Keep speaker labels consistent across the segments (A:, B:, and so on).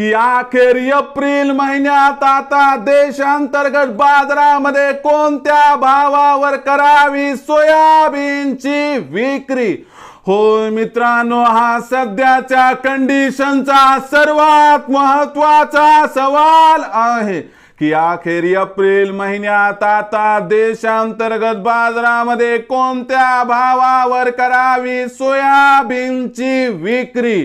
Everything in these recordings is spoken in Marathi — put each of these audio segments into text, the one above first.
A: की अखेर एप्रिल महिन्यात आता देशांतर्गत बाजारामध्ये कोणत्या भावावर करावी सोयाबीनची विक्री? होय मित्रांनो हा सध्याच्या कंडिशनचा सर्वात महत्त्वाचा सवाल आहे की अखेर एप्रिल महिन्यात आता देशांतर्गत बाजारामध्ये कोणत्या भावावर करावी सोयाबीनची विक्री?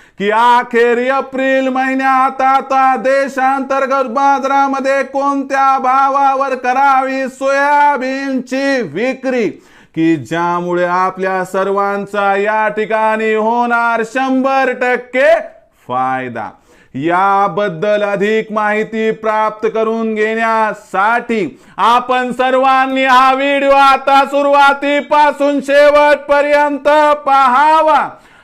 A: की अखेर एप्रिल महिन्यात आता देशांतर्गत बाजारामध्ये कोणत्या भावावर करावी सोयाबीनची विक्री? की ज्यामुळे आपल्या सर्वांचा या ठिकाणी होणार शंभर टक्के फायदा? याबद्दल अधिक माहिती प्राप्त करून घेण्यासाठी आपण सर्वांनी हा व्हिडिओ आता सुरुवातीपासून शेवटपर्यंत पाहावा.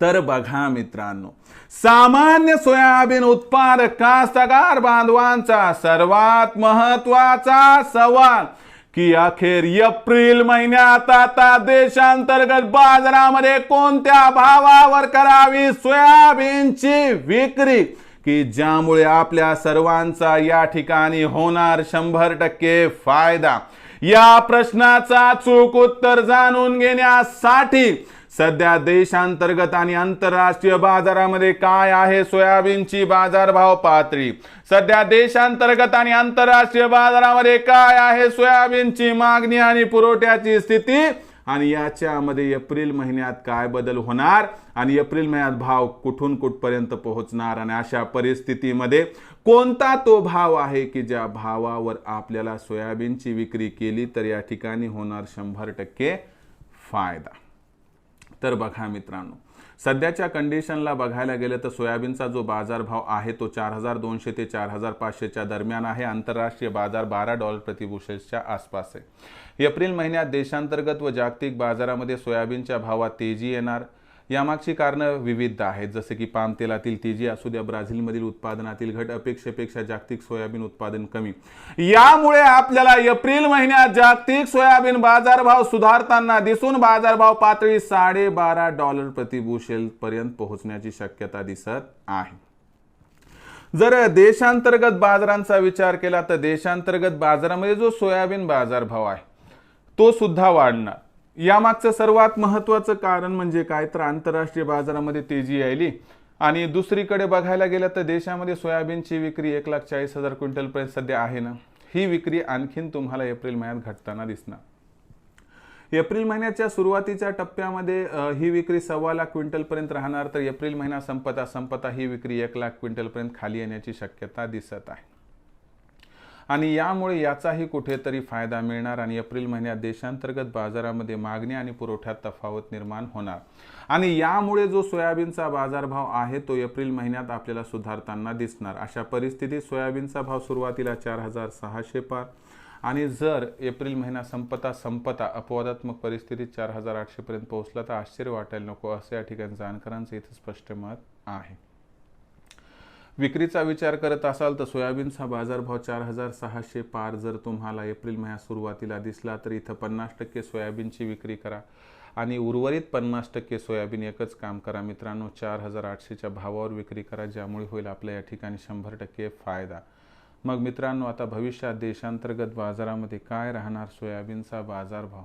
A: तर बघा मित्रांनो सामान्य सोयाबीन उत्पादक कास्तकार बांधवांचा सर्वात महत्त्वाचा सवाल की अखेर एप्रिल महिन्यात आता देशांतर्गत बाजारामध्ये कोणत्या भावावर करावी सोयाबीनची विक्री? की ज्यामुळे आपल्या सर्वांचा या ठिकाणी होणार शंभर टक्के फायदा? या प्रश्नाचा चूक उत्तर जाणून घेण्यासाठी सध्या देशांतर्गत आणि आंतरराष्ट्रीय बाजारामध्ये काय आहे सोयाबीनची बाजारभाव पातळी सध्या देशांतर्गत आणि आंतरराष्ट्रीय बाजारामध्ये काय आहे सोयाबीनची मागणी आणि पुरवठ्याची स्थिती? आणि याच्यामध्ये एप्रिल महिन्यात काय बदल होणार? आणि एप्रिल महिन्यात भाव कुठून कुठपर्यंत पोहोचणार? आणि अशा परिस्थितीमध्ये कोणता तो भाव आहे की ज्या भावावर आपल्याला सोयाबीनची विक्री केली तर या ठिकाणी होणार शंभर टक्के फायदा? तर बघा मित्रांनो सध्याच्या कंडिशनला बघायला गेलं तर सोयाबीनचा जो बाजारभाव आहे तो चार हजार दोनशे ते चार हजार पाचशेच्या दरम्यान आहे. आंतरराष्ट्रीय बाजार बारा डॉलर प्रतिबुशेलच्या आसपास आहे. एप्रिल महिन्यात देशांतर्गत व जागतिक बाजारामध्ये सोयाबीनच्या भावात तेजी येणार. यामागची कारणं विविध आहेत. जसे की पाम तेलातील तेजी असू द्या ब्राझीलमधील उत्पादनातील घट अपेक्षेपेक्षा जागतिक सोयाबीन उत्पादन कमी. यामुळे आपल्याला एप्रिल महिन्यात जागतिक सोयाबीन बाजारभाव सुधारताना दिसून बाजारभाव पातळी साडेबारा डॉलर प्रतिबुशेल पर्यंत पोहोचण्याची शक्यता दिसत आहे. जर देशांतर्गत बाजारांचा विचार केला तर देशांतर्गत बाजारामध्ये जो सोयाबीन बाजारभाव आहे तो सुद्धा वाढणार. यामागचं सर्वात महत्त्वाचं कारण म्हणजे काय? तर आंतरराष्ट्रीय बाजारामध्ये तेजी यायली. आणि दुसरीकडे बघायला गेलं तर देशामध्ये सोयाबीनची विक्री एक लाख चाळीस हजार क्विंटलपर्यंत सध्या आहे ना? ही विक्री आणखीन तुम्हाला एप्रिल महिन्यात घटताना दिसणार. एप्रिल महिन्याच्या सुरुवातीच्या टप्प्यामध्ये ही विक्री सव्वा लाख क्विंटलपर्यंत राहणार. तर एप्रिल महिना संपता संपता ही विक्री एक लाख क्विंटलपर्यंत खाली येण्याची शक्यता दिसत आहे. आणि यामुळे याचाही कुठेतरी फायदा मिळणार आणि एप्रिल महिन्यात देशांतर्गत बाजारामध्ये मागणी आणि पुरवठ्यात तफावत निर्माण होणार. आणि यामुळे जो सोयाबीनचा बाजारभाव आहे तो एप्रिल महिन्यात आपल्याला सुधारताना दिसणार. अशा परिस्थितीत सोयाबीनचा भाव सुरुवातीला चार हजार सहाशे पार आणि जर एप्रिल महिना संपता संपता अपवादात्मक परिस्थितीत चार हजार आठशेपर्यंत पोहोचला तर आश्चर्य वाटायला नको असं या ठिकाणी जाणकारांचं इथं स्पष्ट मत आहे. विक्रीचा विचार करत असाल तर सोयाबीनचा बाजारभाव चार हजार सहाशे पार जर तुम्हाला एप्रिल महिन्यात सुरुवातीला दिसला तर इथं पन्नास टक्के सोयाबीनची विक्री करा. आणि उर्वरित पन्नास टक्के सोयाबीन एकच काम करा. मित्रांनो चार हजार आठशेच्या भावावर विक्री करा ज्यामुळे होईल आपल्या या ठिकाणी शंभर टक्के फायदा. मग मित्रांनो आता भविष्यात देशांतर्गत बाजारामध्ये काय राहणार? सोयाबीनचा बाजारभाव?